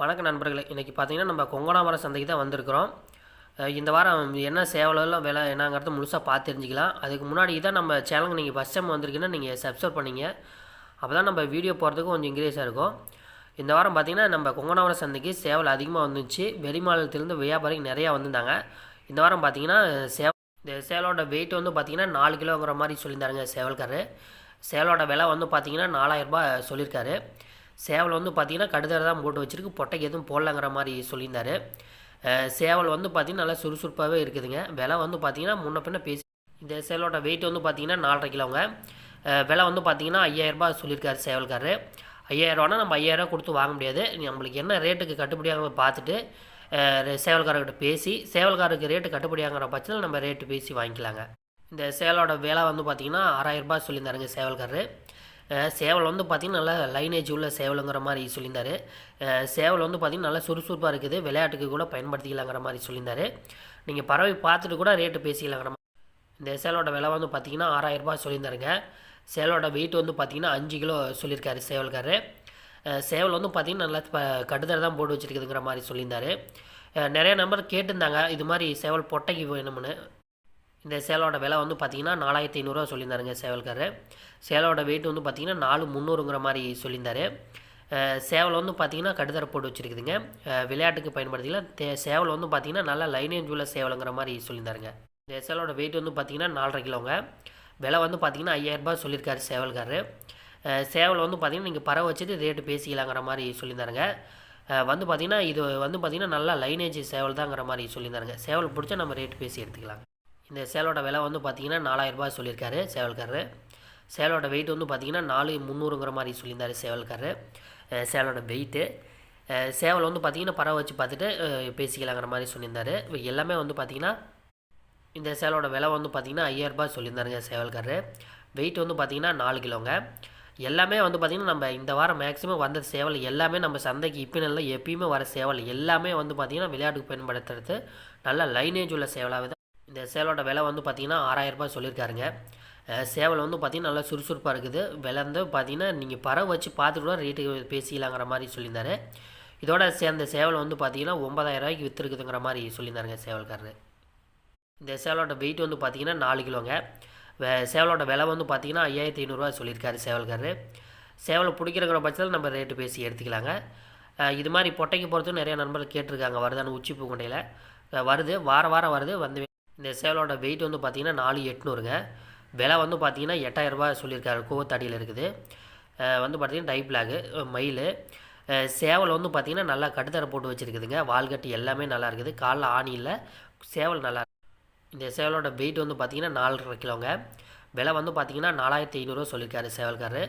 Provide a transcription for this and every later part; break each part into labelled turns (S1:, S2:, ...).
S1: வணக்கம் நண்பர்களே இன்றைக்கி பார்த்தீங்கன்னா நம்ம கொங்கனாமரம் சந்தைக்கு தான் வந்திருக்கிறோம். இந்த வாரம் என்ன சேவலெல்லாம் விலை என்னங்கிறத முழுசாக பார்த்து தெரிஞ்சுக்கலாம். அதுக்கு முன்னாடி தான் நம்ம சேனலுக்கு நீங்கள் ஃபஸ்ட் டைம் வந்திருக்கீங்கன்னா நீங்கள் சப்ஸ்கிரைப் பண்ணிங்க. அப்போ தான் நம்ம வீடியோ போகிறதுக்கு கொஞ்சம் இன்க்ரீஸாக இருக்கும். இந்த வாரம் பார்த்திங்கன்னா நம்ம கொங்கனாமரம் சந்தைக்கு சேவல் அதிகமாக வந்துச்சு. வெளி மாநிலத்திலேருந்து வியாபாரிகள் நிறையா வந்திருந்தாங்க. இந்த வாரம் பார்த்திங்கன்னா சேவ இந்த சேவலோட வெயிட் வந்து பார்த்திங்கன்னா நாலு கிலோங்கிற மாதிரி சொல்லியிருந்தாருங்க சேவல்காரர். சேவலோட விலை வந்து பார்த்திங்கன்னா நாலாயிரரூபா சொல்லியிருக்காரு. சேவல் வந்து பார்த்திங்கன்னா கடுதரை தான் போட்டு வச்சிருக்கு. பொட்டைக்கு எதுவும் போடலங்கிற மாதிரி சொல்லியிருந்தாரு. சேவல் வந்து பார்த்திங்கன்னா நல்லா சுறுசுறுப்பாகவே இருக்குதுங்க. விலை வந்து பார்த்திங்கன்னா முன்ன பின்ன பேசி இந்த சேவலோட வெயிட் வந்து பார்த்திங்கன்னா நாலரை கிலோங்க. விலை வந்து பார்த்திங்கன்னா ஐயாயிரரூபா சொல்லியிருக்காரு சேவல்காரரு. ஐயாயிரரூவானா நம்ம ஐயாயிரரூவா கொடுத்து வாங்க முடியாது. நம்மளுக்கு என்ன ரேட்டுக்கு கட்டுப்படியாகிறத பார்த்துட்டு சேவல்காரர்கிட்ட பேசி சேவல்காரருக்கு ரேட்டு கட்டுப்படியாகிற பட்சத்தில் நம்ம ரேட்டு பேசி வாங்கிக்கலாங்க. இந்த சேவலோட விலை வந்து பார்த்திங்கன்னா ஆறாயிரரூபா சொல்லியிருந்தாருங்க சேவல்காரரு. சேவல் வந்து பார்த்திங்கன்னா நல்லா லைனேஜ் உள்ள சேவலுங்கிற மாதிரி சொல்லியிருந்தாரு. சேவல் வந்து பார்த்திங்கன்னா நல்லா சுறுசுறுப்பாக இருக்குது விளையாட்டுக்கு கூட பயன்படுத்திக்கலாங்கிற மாதிரி சொல்லியிருந்தார். நீங்கள் பறவை பார்த்துட்டு கூட ரேட்டு பேசிக்கலாங்கிற மாதிரி இந்த சேவலோட விலை வந்து பார்த்திங்கன்னா ஆறாயிரரூபா சொல்லியிருந்தாருங்க. சேவலோட வெயிட் வந்து பார்த்திங்கன்னா அஞ்சு கிலோ சொல்லியிருக்காரு சேவல்காரர் சேவல் வந்து பார்த்திங்கன்னா நல்லா இப்போ கடுதரை தான் போட்டு வச்சுருக்குதுங்கிற மாதிரி சொல்லியிருந்தாரு. நிறைய நம்பர் கேட்டிருந்தாங்க இது மாதிரி சேவல் பொட்டைக்கு வேணும்னு. இந்த சேலோட விலை வந்து பார்த்தீங்கன்னா நாலாயிரத்தி ஐநூறுரூவா சொல்லியிருந்தாருங்க சேவல்கார் சேலோட வெயிட் வந்து பார்த்தீங்கன்னா நாலு முந்நூறுங்கிற மாதிரி சொல்லியிருந்தாரு. சேவல் வந்து பார்த்தீங்கன்னா கடுதரை போட்டு வச்சுருக்குதுங்க. விளையாட்டுக்கு பயன்படுத்திக்கலாம். தே சேவல் வந்து பார்த்திங்கன்னா நல்லா லைனேஜ் உள்ள சேவலுங்கிற மாதிரி சொல்லியிருந்தாருங்க. இந்த சேவலோட வெயிட் வந்து பார்த்தீங்கன்னா நாலரை கிலோங்க. விலை வந்து பார்த்தீங்கன்னா ஐயாயிரரூபா சொல்லியிருக்காரு சேவல்காரர். சேவல் வந்து பார்த்தீங்கன்னா நீங்கள் பறவை வச்சுட்டு ரேட்டு பேசிக்கலாங்கிற மாதிரி சொல்லியிருந்தாருங்க. வந்து பார்த்திங்கன்னா இது வந்து பார்த்திங்கன்னா நல்லா லைனேஜ் சேவல் தாங்கிற மாதிரி சொல்லியிருந்தாருங்க. சேவல் பிடிச்சா நம்ம ரேட்டு பேசி எடுத்துக்கலாம் இந்த சேலோட விலை வந்து பார்த்தீங்கன்னா நாலாயிரரூபா சொல்லியிருக்காரு சேவல்காரரு. சேலோட வெயிட் வந்து பார்த்தீங்கன்னா நாலு முந்நூறுங்கிற மாதிரி சொல்லியிருந்தார் சேவல்காரரு. சேலோட வெயிட்டு சேவல் வந்து பார்த்தீங்கன்னா பறவை வச்சு பார்த்துட்டு பேசிக்கலாங்கிற மாதிரி சொல்லியிருந்தாரு. இப்போ எல்லாமே வந்து பார்த்திங்கன்னா இந்த சேலோட விலை வந்து பார்த்தீங்கன்னா ஐயாயிரரூபா சொல்லியிருந்தாருங்க சேவல்காரரு. வெயிட் வந்து பார்த்திங்கன்னா நாலு கிலோங்க. எல்லாமே வந்து பார்த்திங்கன்னா நம்ம இந்த வாரம் மேக்ஸிமம் வந்த சேவல் எல்லாமே நம்ம சந்தைக்கு இப்போ நல்லா எப்பயுமே வர சேவல் எல்லாமே வந்து பார்த்திங்கன்னா விளையாட்டுக்கு பயன்படுத்துறது நல்ல லைனேஜ் உள்ள சேவலாகவே தான் இந்த சேவலோட விலை வந்து பார்த்திங்கன்னா ஆறாயிரரூபா சொல்லியிருக்காருங்க. சேவல் வந்து பார்த்திங்கன்னா நல்லா சுறுசுறுப்பாக இருக்குது. விலை வந்து பார்த்திங்கன்னா நீங்கள் பறவை வச்சு பார்த்துட்டு கூட ரேட்டு பேசிக்கலாங்கிற மாதிரி சொல்லியிருந்தாரு. இதோட சேர்ந்த சேவல் வந்து பார்த்திங்கன்னா ஒன்பதாயிரம் ரூபாய்க்கு விற்றுருக்குதுங்கிற மாதிரி சொல்லியிருந்தாருங்க சேவல்காரரு. இந்த சேவலோட வெயிட் வந்து பார்த்திங்கன்னா நாலு கிலோங்க. வே சேவலோட விலை வந்து பார்த்திங்கன்னா ஐயாயிரத்தி ஐநூறுரூவா சொல்லியிருக்காரு சேவல்காரரு. சேவலை பிடிக்கிறங்கிற பட்சத்தில் நம்ம ரேட்டு பேசி எடுத்துக்கலாங்க. இது மாதிரி பொட்டைக்கு போகிறதுக்கு நிறையா நண்பர்கள் கேட்டிருக்காங்க. வருதான உச்சி பூங்குண்டையில் வருது. வார வாரம் வருது. வந்து இந்த சேவலோட வெயிட் வந்து பார்த்திங்கன்னா நாலு எட்நூறுங்க. விலை வந்து பார்த்திங்கன்னா எட்டாயிரரூபா சொல்லியிருக்காரு. கோவத்தடியில் இருக்குது. வந்து பார்த்திங்கன்னா டை பிளாகு மயில். சேவல் வந்து பார்த்திங்கன்னா நல்லா கட்டுத்தரை போட்டு வச்சுருக்குதுங்க. வால்கட்டு எல்லாமே நல்லா இருக்குது. காலில் ஆணி இல்லை சேவல் நல்லா இந்த சேவலோட வெயிட் வந்து பார்த்திங்கன்னா நாலரை கிலோங்க. விலை வந்து பார்த்திங்கன்னா நாலாயிரத்தி ஐநூறுரூவா சொல்லியிருக்காரு சேவல்காரரு.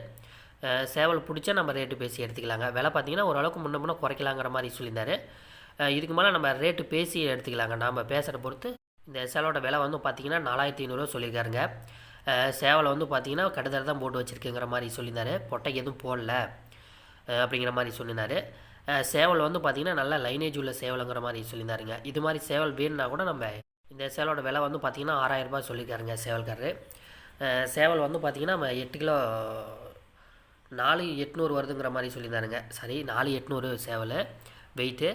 S1: சேவல் பிடிச்சா நம்ம ரேட்டு பேசி எடுத்துக்கலாங்க. விலை பார்த்திங்கன்னா ஓரளவுக்கு முன்ன முன்னே குறைக்கலாங்கிற மாதிரி சொல்லியிருந்தாரு. இதுக்கு மேலே நம்ம ரேட்டு பேசி எடுத்துக்கலாங்க. நாம் பேசுகிற பொறுத்து இந்த சேவலோட விலை வந்து பார்த்திங்கன்னா நாலாயிரத்தி ஐநூறுரூவா சொல்லியிருக்காருங்க. சேவலை வந்து பார்த்திங்கன்னா கடுதலை தான் போட்டு வச்சுருக்குங்கிற மாதிரி சொல்லியிருந்தாரு. பொட்டைக்கு எதுவும் போடல. அப்படிங்கிற மாதிரி சொல்லியிருந்தாரு. சேவல் வந்து பார்த்திங்கன்னா நல்லா லைனேஜ் உள்ள சேவலுங்கிற மாதிரி சொல்லியிருந்தாருங்க. இது மாதிரி சேவல் வேணும்னா கூட நம்ம இந்த சேவலோட விலை வந்து பார்த்திங்கன்னா ஆறாயிரரூபா சொல்லியிருக்காருங்க சேவல்காரரு. சேவல் வந்து பார்த்திங்கன்னா நம்ம எட்டு கிலோ நாலு எட்நூறு வருதுங்கிற மாதிரி சொல்லியிருந்தாருங்க. சரி நாலு எட்நூறு சேவல். வெயிட்டு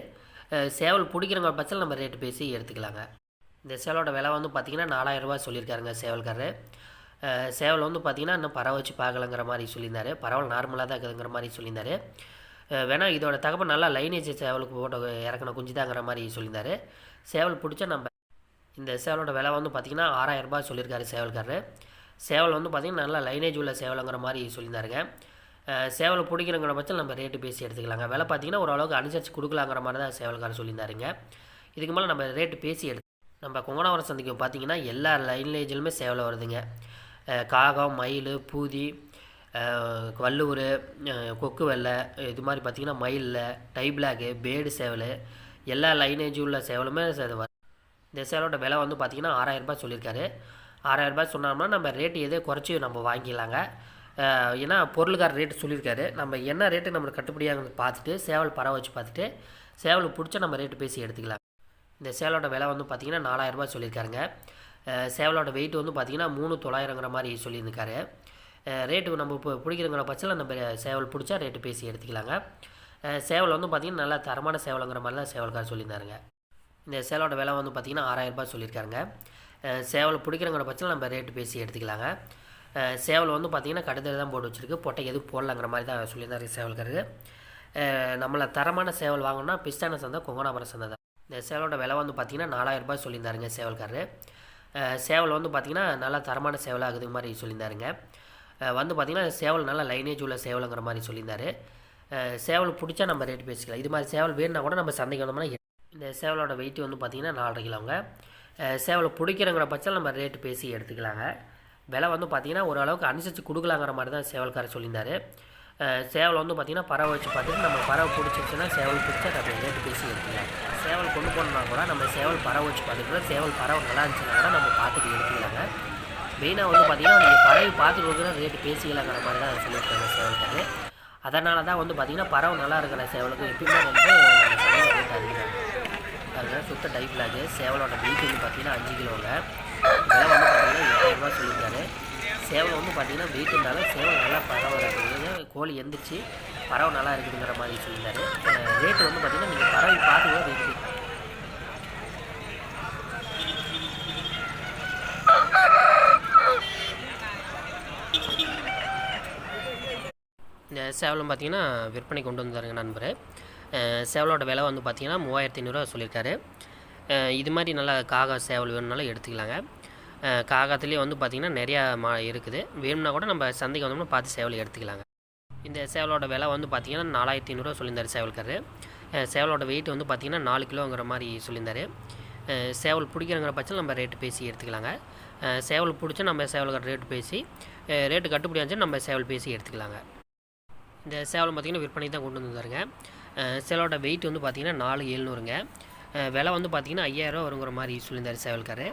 S1: சேவல் பிடிக்கிறவங்க பட்சத்தில் நம்ம ரேட்டு பேசி எடுத்துக்கலாங்க. இந்த சேவலோட விலை வந்து பார்த்திங்கன்னா நாலாயிரரூபா சொல்லியிருக்காருங்க சேவல்காரரு. சேவல் வந்து பார்த்திங்கன்னா இன்னும் பறவை வச்சு பார்க்கலங்கிற மாதிரி சொல்லியிருந்தாரு. பரவல் நார்மலாக தான் இருக்குதுங்கிற மாதிரி சொல்லியிருந்தாரு. வேணால் இதோட தகவல் நல்லா லைனேஜ் சேவலுக்கு போட்ட இறக்கணும் குஞ்சுதாங்கிற மாதிரி சொல்லியிருந்தாரு. சேவல் பிடிச்சா நம்ம இந்த சேவலோட விலை வந்து பார்த்திங்கன்னா ஆறாயிரரூபா சொல்லியிருக்காரு சேவல்காரரு. சேவல் வந்து பார்த்திங்கன்னா நல்லா லைனேஜ் உள்ள சேவலுங்கிற மாதிரி சொல்லியிருந்தாருங்க. சேவலை பிடிக்கிறங்கிற பட்சம் நம்ம ரேட்டு பேசி எடுத்துக்கலாங்க. விலை பார்த்திங்கன்னா ஓரளவுக்கு அனுசரித்து கொடுக்கலாங்கிற மாதிரி தான் சேவல்காரர் சொல்லியிருந்தாருங்க. இதுக்கு மேலே நம்ம ரேட்டு பேசி எடுத்து நம்ம கொங்கனாவரம் சந்திக்கு பார்த்திங்கன்னா எல்லா லைனேஜிலுமே சேவலை வருதுங்க. காகம் மயில் பூதி வல்லூர் வள்ளுவர் கொக்கு வெள்ளை இது மாதிரி பார்த்திங்கன்னா மயிலில் டை பிளாக்கு பேடு சேவல் எல்லா லைனேஜ் உள்ள சேவலுமே வரும் இந்த சேவலோட விலை வந்து பார்த்திங்கன்னா ஆறாயிரரூபா சொல்லியிருக்காரு. ஆறாயிரரூபா சொன்னோம்னா நம்ம ரேட்டு எதே குறைச்சி நம்ம வாங்கிக்கலாங்க ஏன்னா பொருளுக்கார ரேட்டு சொல்லியிருக்காரு. நம்ம என்ன ரேட்டு நம்மளுக்கு கட்டுப்படியாகுது பார்த்துட்டு சேவல் பரவ வச்சு பார்த்துட்டு சேவல் பிடிச்சா நம்ம ரேட்டு பேசி எடுத்துக்கலாம். இந்த சேவலோட விலை வந்து பார்த்திங்கன்னா நாலாயிரரூபா சொல்லியிருக்காருங்க. சேவலோட வெயிட் வந்து பார்த்திங்கன்னா மூணு தொள்ளாயிரங்கிற மாதிரி சொல்லியிருக்காரு ரேட்டு நம்ம இப்போ பிடிக்கிறங்கிற பட்சத்தில் நம்ம சேவல் பிடிச்சா ரேட்டு பேசி எடுத்துக்கலாங்க. சேவல் வந்து பார்த்திங்கன்னா நல்லா தரமான சேவலுங்கிற மாதிரி தான் சேவல்கார் சொல்லியிருந்தாருங்க. இந்த சேவலோட விலை வந்து பார்த்திங்கன்னா ஆறாயிரரூபா சொல்லியிருக்காருங்க. சேவல் பிடிக்கிறங்கிற பட்சத்தில் நம்ம ரேட்டு பேசி எடுத்துக்கலாங்க. சேவல் வந்து பார்த்திங்கன்னா கடுதல் தான் போட்டு வச்சிருக்கு. பொட்டை எதுவும் போடலாங்கிற மாதிரி தான் சொல்லியிருந்தாரு சேவல்காரரு. நம்மளை தரமான சேவல் வாங்கணும்னா பிஸ்டான சந்தை கொங்கனாபுரம் சந்தை தான். இந்த சேவலோட விலை வந்து பார்த்திங்கன்னா நாலாயிரம் ரூபாய் சொல்லியிருந்தாருங்க சேவல்காரரு. சேவல் வந்து பார்த்திங்கன்னா நல்லா தரமான சேவலாக இருக்குது மாதிரி சொல்லியிருந்தாருங்க. வந்து பார்த்திங்கன்னா சேவல் நல்லா லைனேஜ் உள்ள சேவலுங்கிற மாதிரி சொல்லியிருந்தாரு. சேவல் பிடிச்சா நம்ம ரேட் பேசிக்கலாம். இது மாதிரி சேவல் வேணுன்னா கூட நம்ம சந்தைக்கு வந்தோம்னா இந்த சேவலோட வெயிட் வந்து பார்த்திங்கன்னா நாலரை கிலோங்க. சேவலை பிடிக்கிறங்கிற பட்சம் நம்ம ரேட்டு பேசி எடுத்துக்கலாங்க. விலை வந்து பார்த்திங்கன்னா ஓரளவுக்கு அனுசரித்து கொடுக்கலாங்கிற மாதிரி தான் சேவல்காரர் சொல்லியிருந்தாரு. சேவல் வந்து பார்த்திங்கன்னா பறவை வச்சு பார்த்துட்டு நம்ம பறவை பிடிச்சிருச்சுன்னா சேவல் பிடிச்சா நம்ம ரேட்டு பேசி எடுத்துக்கலாம் சேவல் கொண்டு போனோம்னா கூட நம்ம சேவல் பறவை வச்சு பார்த்துக்கலாம் சேவல் பறவை நல்லா இருந்துச்சுன்னா கூட நம்ம பார்த்துட்டு எடுத்துக்கலாங்க. மெயினாக வந்து பார்த்தீங்கன்னா நீங்கள் பறவை பார்த்துட்டு இருக்கிற ரேட்டு பேசிக்கலாங்கிற மாதிரி தான் சொல்லியிருக்காங்க சேவல்கிட்ட அதனால தான் வந்து பார்த்திங்கன்னா பறவை நல்லா இருக்கிற சேவலுக்கு. எப்பயுமே வந்து நம்ம சேவல் ரேட் அதிகம் சுத்த டைப் அது சேவலோட வெயிட் வந்து பார்த்தீங்கன்னா அஞ்சு கிலோங்க. இதெல்லாம் வந்து பார்த்தீங்கன்னா எட்டாயிரம் ரூபாய் சொல்லியிருக்காரு. சேவல் வந்து பார்த்தீங்கன்னா வெயிட் இருந்தாலும் சேவல் நல்லா பறவை கோழி எந்திரிச்சு பறவை நல்லா இருக்குதுங்கிற மாதிரி சொல்லியிருந்தாரு. ரேட்டு வந்து பார்த்தீங்கன்னா நீங்கள் பறவை பார்த்து கூட ரேட்டு இந்த சேவலும் பார்த்தீங்கன்னா விற்பனை கொண்டு வந்தாருங்க நண்பர். சேவலோட விலை வந்து பார்த்தீங்கன்னா மூவாயிரத்தி ஐநூறுரூவா சொல்லியிருக்காரு. இது மாதிரி நல்லா காகா சேவல் வேணும்னாலும் எடுத்துக்கலாங்க. காகத்துலேயே வந்து பார்த்திங்கன்னா நிறையா மா இருக்குது. வேணும்னா கூட நம்ம சந்தைக்கு வந்தோம்னா பார்த்து சேவல் எடுத்துக்கலாங்க. இந்த சேவலோட விலை வந்து பார்த்திங்கன்னா நாலாயிரத்தி ஐநூறுரூவா சொல்லியிருந்தார் சேவல்காரரு. சேவலோட வெயிட் வந்து பார்த்திங்கன்னா நாலு கிலோங்கிற மாதிரி சொல்லியிருந்தார். சேவல் பிடிக்கிறங்கிற பட்சம் நம்ம ரேட்டு பேசி எடுத்துக்கலாங்க. சேவல் பிடிச்சா நம்ம சேவலுக்கு ரேட்டு பேசி ரேட்டு கட்டுப்படி ஆச்சு நம்ம சேவல் பேசி எடுத்துக்கலாங்க. இந்த சேவல் பார்த்திங்கன்னா விற்பனை தான் கொண்டு வந்துருங்க. சேவலோட வெயிட் வந்து பார்த்திங்கன்னா நாலு எழுநூறுங்க. விலை வந்து பார்த்திங்கன்னா ஐயாயிரரூவா வருங்கிற மாதிரி சொல்லியிருந்தார் சேவல்காரு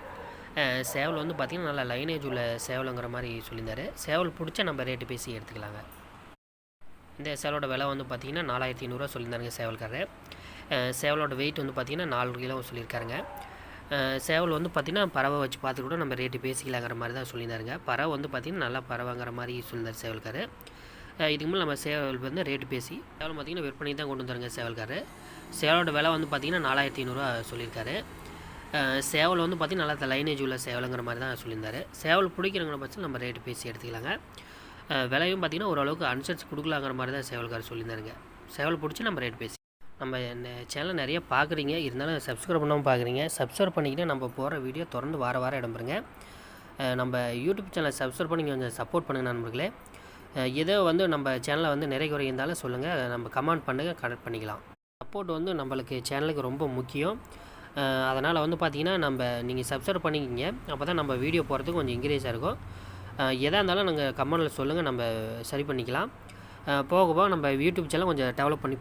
S1: சேவல் வந்து பார்த்திங்கன்னா நல்லா லைனேஜ் உள்ள சேவலுங்கிற மாதிரி சொல்லியிருந்தாரு. சேவல் பிடிச்சா நம்ம ரேட்டு பேசி எடுத்துக்கலாங்க. இந்த சேவலோட விலை வந்து பார்த்திங்கன்னா நாலாயிரத்தி ஐநூறுரூவா சொல்லியிருந்தாருங்க சேவல்காரர். சேவலோட வெயிட் வந்து பார்த்திங்கன்னா நாலு கிலோ சொல்லியிருக்காருங்க. சேவல் வந்து பார்த்திங்கன்னா பறவை வச்சு பார்த்து கூட நம்ம ரேட்டு பேசிக்கலாங்கிற மாதிரி தான் சொல்லியிருந்தாருங்க. பறவை வந்து பார்த்திங்கன்னா நல்லா பறவைங்கிற மாதிரி சொல்லியிருந்தார் சேவல்காரு இதுக்கு மேலே நம்ம சேவல் வந்து ரேட்டு பேசி சேவல் பார்த்திங்கன்னா விற்பனை தான் கொண்டு வந்தாருங்க சேவல்காரர். சேவலோட விலை வந்து பார்த்திங்கன்னா நாலாயிரத்தி ஐநூறுரூவா சொல்லியிருக்காரு. சேவல் வந்து பார்த்திங்கன்னா நல்லா லைனேஜ் உள்ள சேவலுங்கிற மாதிரி தான் சொல்லியிருந்தாரு. சேவல் பிடிக்கிறவங்கள பட்சம் நம்ம ரேட்டு பேசி எடுத்துக்கலாங்க. விலையும் பார்த்திங்கன்னா ஓரளவுக்கு அனுசரித்து கொடுக்கலாங்கிற மாதிரி தான் சேவல்கார் சொல்லியிருந்தாருங்க. சேவல் பிடிச்சி நம்ம ரேட் பேசி நம்ம சேனல் நிறைய பார்க்குறீங்க இருந்தாலும் சப்ஸ்கிரைப் பண்ணாமல் பார்க்குறீங்க சப்ஸ்கிரைப் பண்ணிக்கிட்டு நம்ம போகிற வீடியோ தொடர்ந்து வார வாரம் இடம்பெறுங்க நம்ம யூடியூப் சேனலை சப்ஸ்கிரைப் பண்ணி கொஞ்சம் சப்போர்ட் பண்ணுங்கள் நண்பர்களே. ஏதோ வந்து நம்ம சேனலை வந்து நிறைய குறை இருந்தாலும் சொல்லுங்கள் நம்ம கமெண்ட் பண்ணுங்கள் கனெக்ட் பண்ணிக்கலாம். சப்போர்ட் வந்து நம்மளுக்கு சேனலுக்கு ரொம்ப முக்கியம். அதனால் வந்து பார்த்திங்கன்னா நம்ம நீங்கள் சப்ஸ்கிரைப் பண்ணிக்கிங்க அப்போ தான் நம்ம வீடியோ போகிறதுக்கு கொஞ்சம் இன்க்ரீஸாக இருக்கும். எதாக இருந்தாலும் நாங்கள் கமெண்டில் சொல்லுங்கள் நம்ம சரி பண்ணிக்கலாம். போக போக நம்ம யூடியூப் சேனல் கொஞ்சம் டெவலப் பண்ணி